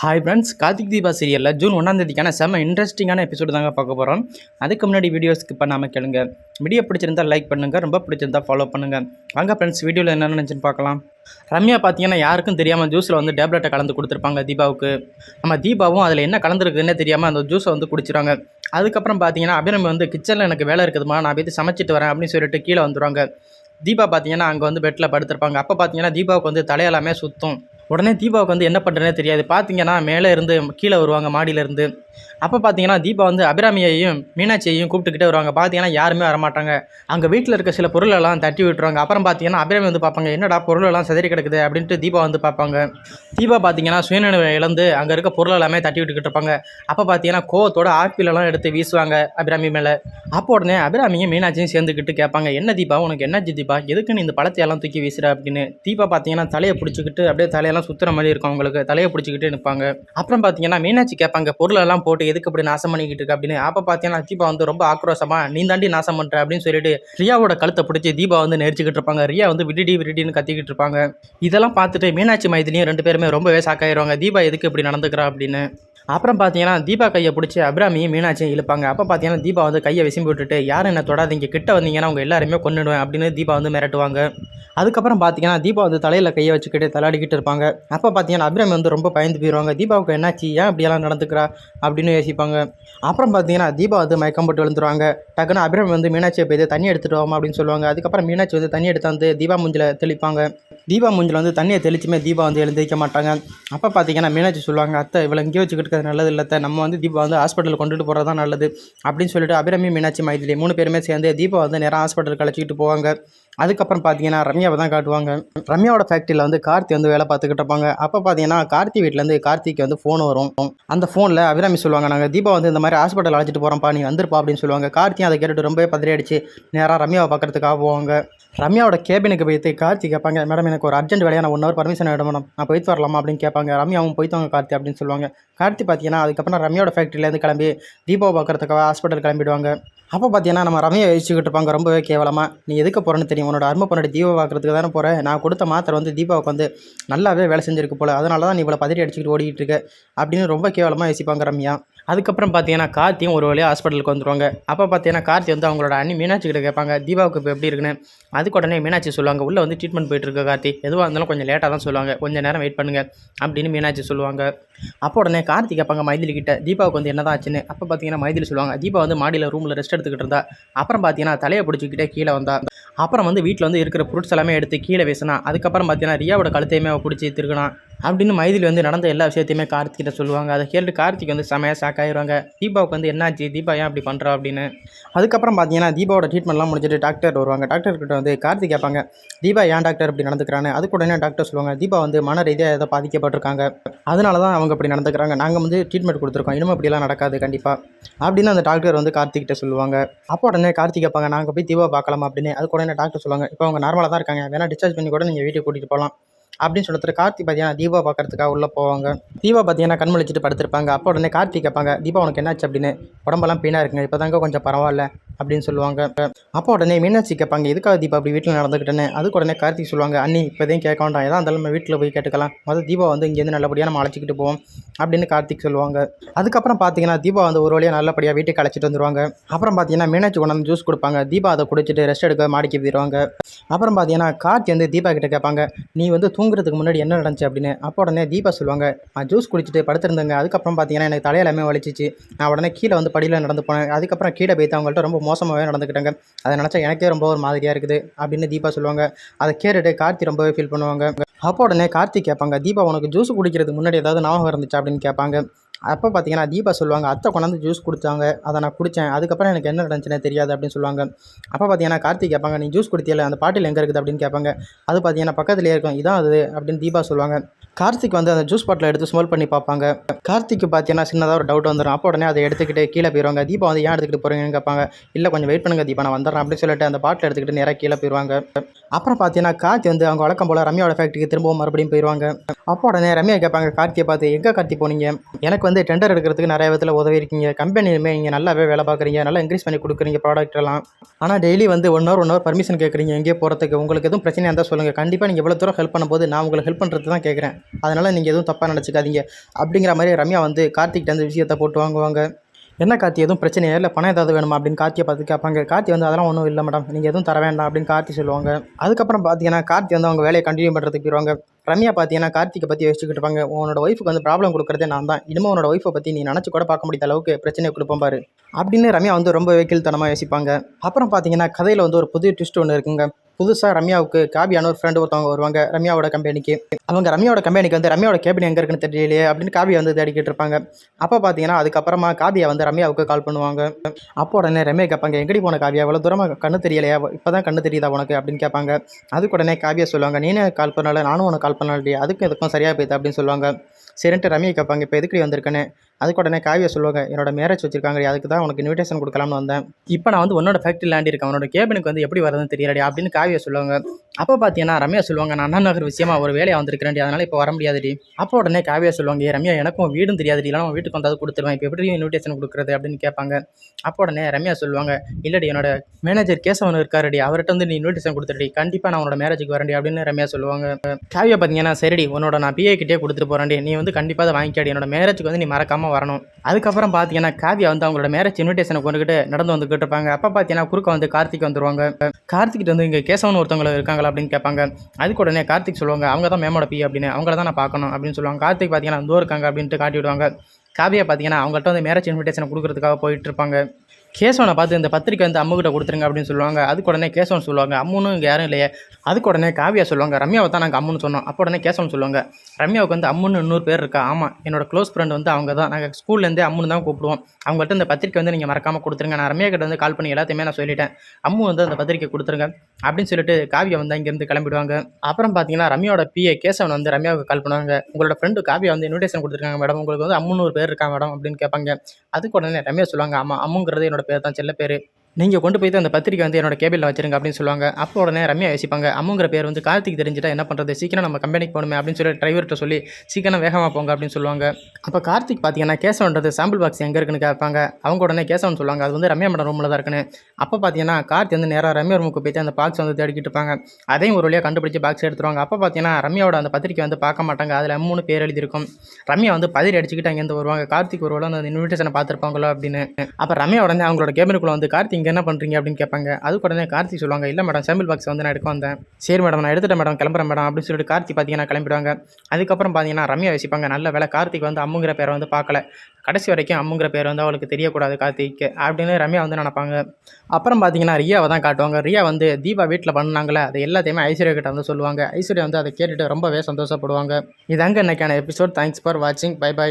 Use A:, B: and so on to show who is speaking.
A: Hi friends Karthik Deepa சீரியலில் June ஒன்றாம் தேதிக்கான செம்ம இன்ட்ரெஸ்டிங்கான எபிசோடு தாங்க பார்க்க போகிறோம் அதுக்கு முன்னாடி வீடியோ ஸ்கிப் பண்ணாமல் கேளுங்க. வீடியோ பிடிச்சிருந்தா லைக் பண்ணுங்கள் ரொம்ப பிடிச்சிருந்தா ஃபாலோ பண்ணுங்கள் வாங்க ஃப்ரெண்ட்ஸ் வீடியோவில் என்ன நினச்சின்னு பார்க்கலாம். ரம்யா பார்த்தீங்கன்னா யாருக்கும் தெரியாமல் ஜூஸில் வந்து டேப்லெட்டை கலந்து கொடுத்துருப்பாங்க தீபாவுக்கு. நம்ம தீபாவும் அதில் என்ன கலந்துருக்குதுன்னே தெரியாமல் அந்த ஜூஸை வந்து குடிச்சிடுவாங்க அதுக்கப்புறம் பார்த்தீங்கன்னா அபிரமி வந்து கிச்சனில் எனக்கு வேலை இருக்குதுமா நான் போய் சமைச்சிட்டு வரேன் அப்படின்னு சொல்லிட்டு கீழே வந்துடுவாங்க தீபா பார்த்தீங்கன்னா அங்கே வந்து பெட்டில் படுத்திருப்பாங்க. அப்போ பார்த்தீங்கன்னா தீபாவுக்கு வந்து தலையெல்லாமே சுத்தும். உடனே தீபாவுக்கு வந்து என்ன பண்ணுறதுனே தெரியாது. பார்த்தீங்கன்னா மேலே இருந்து கீழே வருவாங்க மாடியிலேருந்து. அப்போ பார்த்தீங்கன்னா தீபா வந்து அபிராமியையும் மீனாட்சியையும் கூப்பிட்டுக்கிட்டே வருவாங்க. பார்த்தீங்கன்னா யாருமே வரமாட்டாங்க. அங்கே வீட்டில் இருக்க சில பொருளெல்லாம் தட்டி விட்டுருவாங்க. அப்புறம் பார்த்தீங்கன்னா அபிராமி வந்து பார்ப்பாங்க என்னடா பொருளெல்லாம் சிதறி கிடக்குது அப்படின்ட்டு தீபா வந்து பார்ப்பாங்க தீபா பார்த்தீங்கன்னா சுயநினைவை இழந்து அங்கே இருக்க பொருள் எல்லாமே தட்டி விட்டுக்கிட்டு இருப்பாங்க. அப்போ பார்த்தீங்கன்னா கோவத்தோட ஆப்பிள் எல்லாம் எடுத்து வீசுவாங்க அபிராமி மேலே. அப்போ உடனே அபிராமியும் மீனாட்சியும் சேர்ந்துக்கிட்டு கேட்பாங்க என்ன தீபா உனக்கு என்னாச்சு தீபா? எதுக்கு நீ இந்த பழத்தையெல்லாம் தூக்கி வீசுற? அப்படின்னு. தீபா பார்த்தீங்கன்னா தலையை பிடிச்சிக்கிட்டு அப்படியே எல்லாம் சுத்துற மாதிரி இருக்கும். அவங்களுக்கு தலையை பிடிச்சிக்கிட்டு நிற்பாங்க. அப்புறம் பார்த்தீங்கன்னா மீனாட்சி கேட்பாங்க பொருளெல்லாம் போட்டு எதுக்கு இப்படி நாசம் பண்ணிக்கிட்டு இருக்கு அப்படின்னு. அப்போ பார்த்தீங்கன்னா தீபா வந்து ரொம்ப ஆக்ரோஷமா நீ தாண்டி நாசம் பண்ணுற அப்படின்னு சொல்லிட்டு ரியாவோட கழுத்தை பிடிச்சி தீபா வந்து நெரிச்சிக்கிட்டு இருப்பாங்க. ரியா வந்து விடிடி விடிடின்னு கத்திக்கிட்டு இருப்பாங்க. இதெல்லாம் பார்த்துட்டு மீனாட்சி மைதிலையும் ரெண்டு பேருமே ரொம்பவே சாக்காயிருவாங்க தீபா எதுக்கு இப்படி நடந்துக்கிறா அப்படின்னு. அப்புறம் பார்த்தீங்கன்னா தீபா கையை பிடிச்சி அபிராமியும் மீனாட்சியும் இழுப்பாங்க. அப்போ பார்த்தீங்கன்னா தீபா வந்து கையை விசும்பி விட்டுட்டு யாரும் என்ன தொடாதீங்க கிட்ட வந்தீங்கன்னா அவங்க எல்லாருமே கொண்டுடுவேன் அப்படின்னு தீபா வந்து மிரட்டுவாங்க. அதுக்கப்புறம் பார்த்தீங்கன்னா தீபா வந்து தலையில் கையை வச்சுக்கிட்டு தலாடிக்கிட்டு இருப்பாங்க. அப்போ பார்த்தீங்கன்னா அபிராமி வந்து ரொம்ப பயந்து போயிடுவாங்க தீபாவுக்கு என்னாச்சு? ஏன் அப்படியெல்லாம் நடந்துக்கிறா? அப்படின்னு யோசிப்பாங்க. அப்புறம் பார்த்தீங்கன்னா தீபா வந்து மயக்கம் போட்டு விழுந்துருவாங்க. டக்குன்னு அபிராமி வந்து மீனாட்சியை போய் தண்ணி எடுத்துட்டு வாமா அப்படின்னு சொல்லுவாங்க. அதுக்கப்புறம் மீனாட்சி வந்து தண்ணி எடுத்து வந்து தீபா மூஞ்சில் தெளிப்பாங்க. தீபா மூஞ்சில் வந்து தண்ணியை தெளிச்சுமே தீபா வந்து எழுந்திரிக்க மாட்டாங்க. அப்போ பார்த்தீங்கன்னா மீனாட்சி சொல்லுவாங்க அத்தை இவ்வளோ இங்கே வச்சுக்கிட்டு இருக்கிறது நல்லது இல்லை நம்ம வந்து தீபா வந்து ஹாஸ்பிட்டல் கொண்டுட்டு போகிறது தான் நல்லது. அப்படின்னு சொல்லிட்டு அபிரமி மீனாட்சி மைதிலி மூணு பேருமே சேர்ந்து தீபா வந்து நேராக ஹாஸ்பிட்டலுக்கு அழைச்சிக்கிட்டு போவாங்க. அதுக்கப்புறம் பார்த்தீங்கன்னா ரம்யாவை தான் காட்டுவாங்க. ரம்யாவோட ஃபேக்ட்ரியில் வந்து கார்த்தி வந்து வேலை பார்த்துக்கிட்டு இருப்பாங்க. அப்போ பார்த்தீங்கன்னா கார்த்தி வீட்டிலேருந்து கார்த்திக்கு வந்து ஃபோன் வரும். அந்த ஃபோனில் அபிராமி சொல்லுவாங்க நாங்கள் தீபா வந்து இந்த மாதிரி ஹாஸ்பிட்டல் அழைச்சிட்டு போகிறோம்ப்பா நீ வந்திருப்பா அப்படின்னு சொல்லுவாங்க. கார்த்தியும் அதை கேட்டுட்டு ரொம்பவே பதறி அடிச்சு நேராக ரம்யாவை பார்க்குறதுக்காக போவாங்க ரம்யாவோட கேபினுக்கு போயிட்டு கார்த்தி கேட்பாங்க மேடம் எனக்கு ஒரு அர்ஜென்ட் வேலையாக நான் ஒன் ஹவர் பர்மிஷன் வேணும் மேடம். நான் போயிட்டு வரலாமா? அப்படின்னு கேட்பாங்க. ரம்யாவும் போயிட்டு வாங்க கார்த்தி அப்படின்னு சொல்லுவாங்க. கார்த்தி பார்த்தீங்கன்னா அதுக்கப்புறம் ரம்யாவோட ஃபேக்ட்ரியிலேருந்து கிளம்பி தீபாவை பார்க்குறதுக்காக ஹாஸ்பிட்டல் கிளம்பிடுவாங்க. அப்போ பார்த்தீங்கன்னா நம்ம ரம்யா யோசிச்சுக்கிட்டு இருப்பாங்க ரொம்பவே கேவலமாக நீ எதுக்கு போகிறேன்னு தெரியும்? உன்னோட அருமை பொண்ணோட தீபா தானே போகிறேன் நான் கொடுத்த மாத்திரை வந்து தீபாவுக்கு வந்து நல்லாவே வேலை செஞ்சிருக்கு போல். அதனால தான் நீ இவ்வளோ பதறி அடிச்சுக்கிட்டு ஓடிக்கிட்டு இருக்க அப்படின்னு ரொம்ப கேவலமாக யோசிப்பாங்க ரம்யா. அதுக்கப்புறம் பார்த்தீங்கன்னா கார்த்தியும் ஒரு வழியாக ஹாஸ்பிட்டலுக்கு வந்துருவாங்க. அப்போ பார்த்தீங்கன்னா கார்த்தி வந்து அவங்களோட அண்ணி மீனாட்சி கிட்ட கேட்பாங்க தீபாவுக்கு இப்போ எப்படி இருக்குன்னு? அதுக்கு உடனே மீனாட்சி சொல்லுவாங்க உள்ளே வந்து ட்ரீட்மெண்ட் போயிட்டுருக்கு கார்த்தி. எதுவாக இருந்தாலும் கொஞ்சம் லேட்டாக தான் சொல்லுவாங்க. கொஞ்சம் நேரம் வெயிட் பண்ணுங்க. அப்படின்னு மீனாட்சி சொல்லுவாங்க. அப்போ உடனே கார்த்தி கேட்பாங்க மைதிலி கிட்ட தீபாவுக்கு வந்து என்ன தான் ஆச்சுன்னு? அப்போ பார்த்தீங்கன்னா மைதிலி சொல்லுவாங்க தீபா வந்து மாடியில் ரூமில் ரெஸ்ட் எடுத்துக்கிட்டு இருந்தா. அப்புறம் பார்த்தீங்கன்னா தலையை பிடிச்சிக்கிட்டே கீழே வந்தா. அப்புறம் வந்து வீட்டில் வந்து இருக்கிற ஃப்ரூட்ஸ் எல்லாமே எடுத்து கீழே வீசினா அதுக்கப்புறம் பார்த்தீங்கன்னா ரியாவோட கழுத்தையுமே பிடிச்சி திருக்கினா அப்படின்னு மைதிலி வந்து நடந்த எல்லா விஷயத்தையுமே கார்த்திகிட்ட சொல்லுவாங்க. அதை கேட்டு கார்த்திக் வந்து செமையாக ஷாக் ஆகிடுவாங்க தீபாவுக்கு வந்து என்னாச்சு? தீபா ஏன் அப்படி பண்ணுறா அப்படின்னு. அதுக்கப்புறம் பார்த்தீங்கன்னா தீபாவோட ட்ரீட்மெண்ட்லாம் முடிஞ்சிட்டு டாக்டர் வருவாங்க. டாக்டர் கிட்ட வந்து கார்த்திக் கேட்பாங்க தீபா ஏன் டாக்டர் இப்படி நடந்துக்கிறான்னு? அதுக்கு உடனே டாக்டர் சொல்லுவாங்க தீபா வந்து மன ரீதியாக ஏதோ பாதிக்கப்பட்டிருக்காங்க. அதனால தான் அவங்க இப்படி நடந்துக்கிறாங்க. நாங்கள் வந்து ட்ரீட்மெண்ட் கொடுத்துருக்கோம். இனிமே அப்படிலாம் நடக்காது கண்டிப்பாக அப்படின்னு அந்த டாக்டர் வந்து கார்த்திகிட்ட சொல்லுவாங்க. அப்போ உடனே கார்த்திக் கேட்பாங்க நாங்கள் போய் தீபா பார்க்கலாமா? அப்படின்னு. அதுக்கு உடனே டாக்டர் சொல்லுவாங்க? இப்போ அவங்க நார்மலாக தான் இருக்காங்க. வேணால் டிஸ்சார்ஜ் பண்ணி கூட நீங்கள் வீட்டுக்கு கூட்டிகிட்டு போகலாம் அப்படின்னு சொல்லிட்டு கார்த்தி பார்த்தீங்கன்னா தீபா பார்க்கறதுக்காக உள்ளே போவாங்க. தீபா பார்த்தீங்கன்னா கண் முழிச்சிட்டு படுத்திருப்பாங்க. அப்போ உடனே கார்த்தி கேட்பாங்க தீபா உனக்கு என்னாச்சு? அப்படின்னு. உடம்பெல்லாம் பெயினாக இருக்குங்க. இப்போ தாங்க கொஞ்சம் பரவாயில்ல. அப்படின்னு சொல்லுவாங்க. அப்போ உடனே மீனாட்சி கேட்பாங்க எதுக்காக தீபா அப்படி வீட்டில் நடந்துக்கிட்டேன்னு அதுக்கு உடனே கார்த்திக் சொல்லுவாங்க அண்ணி இப்போதையும் கேட்க வேண்டாம். எதா இருந்தாலும் நம்ம வீட்டில் போய் கேட்டுக்கலாம். முதல் தீபா வந்து இங்கேருந்து நல்லபடியாக நம்ம அழைச்சிக்கிட்டு போவோம் அப்படின்னு கார்த்திக் சொல்லுவாங்க. அதுக்கப்புறம் பார்த்தீங்கன்னா தீபா வந்து ஒரு வழியாக நல்லபடியாக வீட்டுக்கு அழைச்சிட்டு வந்துருவாங்க. அப்புறம் பார்த்தீங்கன்னா மீனாட்சி கொண்டாந்து ஜூஸ் கொடுப்பாங்க. தீபா அதை குடிச்சிட்டு ரெஸ்ட் எடுக்க மாடிக்கு போயிடுவாங்க அப்புறம் பார்த்தீங்கன்னா கார்த்தி வந்து தீபா கிட்ட கேட்பாங்க நீ வந்து தூங்குறதுக்கு முன்னாடி என்ன நடந்துச்சு? அப்படின்னு. அப்போ உடனே தீபா சொல்லுவாங்க நான் ஜூஸ் குடிச்சிட்டு படுத்திருந்தேங்க. அதுக்கப்புறம் பார்த்தீங்கன்னா எனக்கு தலையெல்லாமே வலிச்சிச்சு. நான் உடனே கீழே வந்து படியில் நடந்து போனேன். அதுக்கப்புறம் கீழே போய்த்து அவங்கள்ட்ட ரொம்ப மோசமாகவே நடந்துக்கிட்டாங்க. அதை நினச்சா எனக்கே ரொம்ப ஒரு மாதிரியாக இருக்குது அப்படின்னு தீபா சொல்லுவாங்க. அதை கேட்டுட்டு கார்த்தி ரொம்பவே ஃபீல் பண்ணுவாங்க. அப்போ உடனே கார்த்திக் கேட்பாங்க தீபா உனக்கு ஜூஸ் குடிக்கிறதுக்கு முன்னாடி ஏதாவது ஞாபகம் இருந்துச்சு? அப்படின்னு கேட்பாங்க. அப்போ பார்த்தீங்கன்னா தீபா சொல்லுவாங்க அத்தை கொண்டாந்து ஜூஸ் குடித்தாங்க. அதை நான் குடித்தேன் அதுக்கப்புறம் எனக்கு என்ன நடந்துச்சுன்னே தெரியாது அப்படின்னு சொல்லுவாங்க. அப்போ பார்த்தீங்கன்னா கார்த்திக் கேட்பாங்க நீ ஜூஸ் குடித்தியல அந்த பாட்டில் எங்கே இருக்குது? அப்படின்னு கேட்பாங்க. அது பார்த்தீங்கன்னா பக்கத்துலேயே இருக்கும். இதான் அது அப்படின்னு தீபா சொல்லுவாங்க. கார்த்திக் வந்து அந்த ஜூஸ் பாட்டில் எடுத்து ஸ்மெல் பண்ணி பார்ப்பாங்க. கார்த்திக்கு பார்த்தீங்கன்னா சின்னதாக ஒரு டவுட் வந்துடும் அப்போ உடனே அதை எடுத்துக்கிட்டு கீழே போயிடுவாங்க தீபா வந்து ஏன் எடுத்துக்கிட்டு போகிறீங்கன்னு கேட்பாங்க. இல்லை கொஞ்சம் வெயிட் பண்ணுங்க தீபா நான் வந்துடுறேன் அப்படின்னு சொல்லிட்டு அந்த பாட்டில் எடுத்துக்கிட்டு நேராக கீழே போயிடுவாங்க அப்புறம் பார்த்தீங்கன்னா கார்த்தி வந்து அவங்க வழக்கம் போல் ரம்யாவோட ஃபேக்ட்ரிக்கு திரும்பவும் மறுபடியும் போயிடுவாங்க அப்போ உடனே ரம்யா கேட்பாங்க கார்த்தியை பார்த்து எங்கே கார்த்தி போனீங்க? எனக்கு வந்து டெண்டர் எடுக்கிறதுக்கு நிறைய விதத்தில் உதவி இருக்கீங்க. கம்பெனிலுமே இங்கே நல்லாவே வேலை பார்க்குறீங்க. நல்லா இன்க்ரீஸ் பண்ணி கொடுக்குறீங்க ப்ராடக்ட் எல்லாம். ஆனால் டெய்லி வந்து one hour one hour permission கேட்குறீங்க எங்கேயே போகிறதுக்கு உங்களுக்கு எதுவும் பிரச்சனையாக இருந்தால் சொல்லுங்கள் கண்டிப்பாக நீங்கள் இவ்வளோ தூரம் ஹெல்ப் பண்ணும்போது நான் உங்களுக்கு ஹெல்ப் பண்ணுறது தான் கேட்குறேன். அதனால் நீங்கள் எதுவும் தப்பாக நினச்சிக்காதீங்க. அப்படிங்கிற மாதிரி ரம்யா வந்து கார்த்திக்கிட்ட அந்த விஷயத்தை போட்டு வாங்குவாங்க. என்ன கார்த்தி எதுவும் பிரச்சனையா? இல்லை பணம் ஏதாவது வேணுமா? அப்படின்னு கார்த்தியை பார்த்து கேட்பாங்க. கார்த்தி வந்து அதெல்லாம் ஒன்றும் இல்லை மேடம். நீங்கள் எதுவும் தர வேண்டாம் அப்படின்னு கார்த்தி சொல்லுவாங்க. அதுக்கப்புறம் பார்த்தீங்கன்னா கார்த்தி வந்து அவங்க வேலையை கண்டினியூ பண்ணுறதுக்கு போயிடுவாங்க ரம்யா பார்த்தீங்கன்னா கார்த்திகை பற்றி யோசிச்சுக்கிட்டு இருப்பாங்க. உன்னோட ஒய்ஃபுக்கு வந்து ப்ராப்ளம் கொடுக்குறதே நான் தான். இனிமேல் உன்னோட ஒய்ஃபை பற்றி நீ நினச்சி கூட பார்க்க முடியாத அளவுக்கு பிரச்சனையை கொடுப்போம் பாரு. அப்படின்னு ரம்யா வந்து ரொம்ப வெக்கில்தனமாக யோசிப்பாங்க. அப்புறம் பார்த்தீங்கன்னா கதையில் வந்து ஒரு புது ட்விஸ்ட் ஒன்று இருக்குங்க. புதுசாக ரம்யாவுக்கு காவியான ஒரு ஃப்ரெண்டு ஒருத்தவங்க வருவாங்க ரம்யாவோட கம்பெனிக்கு அவங்க ரம்யாவோட கம்பெனிக்கு வந்து ரம்யாவோட கேபின் எங்கே இருக்குன்னு தெரியலையே அப்படின்னு காவியா வந்து தேடிக்கிட்டு இருப்பாங்க அப்போ பார்த்தீங்கன்னா அதுக்கப்புறமா காவியா வந்து ரம்யாவுக்கு கால் பண்ணுவாங்க. அப்போ உடனே ரம்யா கேட்பாங்க எங்கடி போன காவியா? அவ்வளோ தூரமாக கண்ணு தெரியலையா? இப்போ தான் கண்ணு தெரியுதா உனக்கு? அப்படின்னு கேட்பாங்க. அதுக்கு உடனே காவியா சொல்லுவாங்க நீனே கால் பண்ணல நானும் உனக்கு கால் பண்ணலடி அதுக்கும் இதுக்கும் சரியாக போயிடுது அப்படின்னு சொல்லுவாங்க. சரின்ட்டு ரம்யா கேட்பாங்க இப்போ எதுக்கு வந்திருக்கேன்னு? அதுக்கு உடனே காவியா சொல்லுவாங்க என்னோட மேரேஜ் வச்சிருக்காங்க அதுக்கு தான் உனக்கு இன்விடேஷன் கொடுக்கலாம்னு வந்தேன். இப்போ நான் வந்து உன்னோட ஃபேக்ட்ரி லேண்ட் இருக்கேன் உன்னோட கேபினுக்கு வந்து எப்படி வருதுன்னு தெரியலடி அப்படின்னு காவியா சொல்லுவாங்க. அப்போ பார்த்தீங்கன்னா ரம்யா சொல்லுவாங்க நான் அண்ணா நகர் விஷயமா ஒரு வேலையாக வந்திருக்கிறேன் அதனால இப்போ வர முடியாதுடி. அப்போ உடனே காவியா சொல்லுவாங்க ரம்யா எனக்கும் வீடும் தெரியாதுடி இல்லை அவன் வீட்டுக்கு வந்தாலும் கொடுத்துருவேன் இப்போ எப்படி இன்விடேஷன் கொடுக்குறது? அப்படின்னு கேட்பாங்க. அப்போ உடனே ரம்யா சொல்லுவாங்க இல்லடி என்னோட மேனேஜர் கேசவன் இருக்காருடி அவர்கிட்ட வந்து நீ இன்விடேஷன் கொடுத்துடி கண்டிப்பாக நான் உன்னோட மேரேஜுக்கு வரேன்டி அப்படின்னு ரம்யா சொல்லுவாங்க. காவியா பார்த்தீங்கன்னா சரிடி உன்னோட நான் பிஏ கிட்டே கொடுத்துட்டு போகிறேன்டி நீ வந்து கண்டிப்பாக அதை வாங்கிக்காடி என்னோட மேரேஜுக்கு வந்து நீ மறக்காமல் வரணும். அதுக்கப்புறம் பார்த்தீங்கன்னா காவியா வந்து அவங்களோட மேரேஜ் இன்விடேஷனை கொண்டுகிட்டு நடந்து வந்துகிட்டு இருப்பாங்க அப்போ பார்த்தீங்கன்னா குறுக்க வந்து கார்த்திக் வந்துருவாங்க. கார்த்திக் வந்து இங்கே கேசவன் ஒருத்தவங்க இருக்காங்களா அப்படின்னு கேட்பாங்க. அதுக்கு உடனே கார்த்திக் சொல்லுவாங்க அவங்க தான் மேமோட பி அப்படின்னு. அவங்கள தான் நான் பார்க்கணும் அப்படின்னு சொல்லுவாங்க. கார்த்திக் பார்த்தீங்கன்னா அந்தோ இருக்காங்க அப்படின்ட்டு காட்டி விடுவாங்க காவியா பார்த்தீங்கன்னா அவங்கள்ட்ட வந்து மேரேஜ் இன்விடேஷன் கொடுக்குறதுக்காக போயிட்டு இருப்பாங்க. கேசவனை பார்த்து இந்த பத்திரிக்கை வந்து அம்முக்கிட்ட கொடுத்துருங்க அப்படின்னு சொல்லுவாங்க. அதுக்கு உடனே கேசவன் சொல்லுவாங்க அம்முன்னு இங்கே யாரும் இல்லையே. அதுக்கு உடனே காவியா சொல்லுவாங்க ரம்யாவை தான் நாங்கள் அம்முன்னு சொன்னோம். அப்போ உடனே கேசவன் சொல்லுவாங்க ரம்யாவுக்கு வந்து அம்முன்னு இன்னொரு பேர் இருக்கா? ஆமாம் என்னோட க்ளோஸ் ஃப்ரெண்ட் வந்து அவங்க தான். நாங்கள் ஸ்கூல்லேருந்தே அம்முன்னு தான் கூப்பிடுவோம். அவங்கள்ட்ட இந்த பத்திரிக்கை வந்து நீங்கள் மறக்காமல் கொடுத்துருங்க. நான் ரம்யா கிட்ட வந்து கால் பண்ணி எல்லாத்தையுமே நான் சொல்லிட்டேன். அம்மு வந்து அந்த பத்திரிக்கை கொடுத்துருங்க. அப்படின்னு சொல்லிட்டு காவியா வந்து இங்கேருந்து கிளம்பிடுவாங்க. அப்புறம் பார்த்தீங்கன்னா ரம்யாவோட பிஏ கேசவன் வந்து ரம்யாவுக்கு கால் பண்ணுவாங்க. உங்களோட ஃப்ரெண்டு காவியா வந்து இன்விடேஷன் கொடுத்துருக்காங்க மேடம் உங்களுக்கு வந்து அம்முன்னு ஒரு பேர் இருக்கா மேடம் அப்படின்னு கேட்பாங்க. அதுக்கு உடனே ரம்யா சொல்லுவாங்க ஆமாம் அம்முங்கிறது என்னோட பேர் தான் செல்ல பேர் நீங்கள் கொண்டு போய் அந்த பத்திரிக்கை வந்து என்னோட கேபிளில் வச்சிருங்க அப்படின்னு சொல்லுவாங்க. அப்போ உடனே ரம்யா யோசிப்பாங்க. அம்முங்கிற பேர் வந்து கார்த்திக் தெரிஞ்சுட்டா என்ன பண்ணுறது சீக்கிரம் நம்ம கம்பெனிக்கு போகணுமே அப்படின்னு சொல்லி டிரைவர்கிட்ட சொல்லி சீக்கிரம் வேகமாக போங்க அப்படின்னு சொல்லுவாங்க. அப்போ கார்த்திக் பார்த்தீங்கன்னா கேசவன்றது சாம்பிள் பாக்ஸ் எங்கே இருக்குன்னு கேட்பாங்க. அவங்க உடனே கேசவன் சொல்லுவாங்க. அது வந்து ரம்யா மேடம் ரூமில் தான் இருக்குன்னு. அப்போ பார்த்தீங்கன்னா கார்த்தி வந்து நேராக ரம்யா ரூமுக்கு போயிட்டு அந்த பாக்ஸ் வந்து தேடிக்கிட்டு இருப்பாங்க. அதையும் ஒரு வழியாக கண்டுபிடிச்சி பாக்ஸ் எடுத்துருவாங்க. அப்போ பார்த்தீங்கன்னா ரம்யாவோட அந்த பத்திரிக்கை வந்து பார்க்க மாட்டாங்க. அதில் மூணு பேர் எழுதியிருக்கும். ரம்யா வந்து பதிரி அடிச்சுக்கிட்டு அங்கேருந்து வருவாங்க. கார்த்திக் ஒரு அந்த இன்விடேஷனை பார்த்துருப்பாங்களோ அப்படின்னு. அப்போ ரம்யா உடனே அவங்களோட கேபினுக்குள்ளே வந்து கார்த்திக் இங்கே என்ன பண்ணுறீங்க அப்படின்னு கேட்பாங்க. அதுக்கு உடனே கார்த்தி சொல்லுவாங்க இல்லை மேடம் சாம்பிள் பாக்ஸ் வந்து நான் எடுக்க வந்தேன். சரி மேடம் நான் எடுத்துட்டேன் மேடம் கிளம்புறேன் மேடம் அப்படின்னு சொல்லிட்டு கார்த்தி பார்த்தீங்கன்னா கிளம்பிடுவாங்க. அதுக்கப்புறம் பார்த்தீங்கன்னா ரம்யா வசிப்பாங்க நல்ல வேலை கார்த்திக் வந்து அம்முங்கிற பேரை வந்து பார்க்கல கடைசி வரைக்கும் அம்முங்கிற பேர் வந்து அவளுக்கு தெரியக்கூடாது கார்த்திக்கு அப்படின்னு ரம்யா வந்து நினைப்பாங்க. அப்புறம் பார்த்தீங்கன்னா ரியாவை தான் காட்டுவாங்க. ரியா வந்து தீபா வீட்டில் பண்ணாங்களே அது எல்லாத்தையுமே ஐஸ்வர்யா கிட்ட வந்து சொல்லுவாங்க. ஐஸ்வர்யா வந்து அதை கேட்டுட்டு ரொம்பவே சந்தோஷப்படுவாங்க. இதாங்க இன்னைக்கான எபிசோட். தேங்க்ஸ் ஃபார் வாட்சிங் பை பை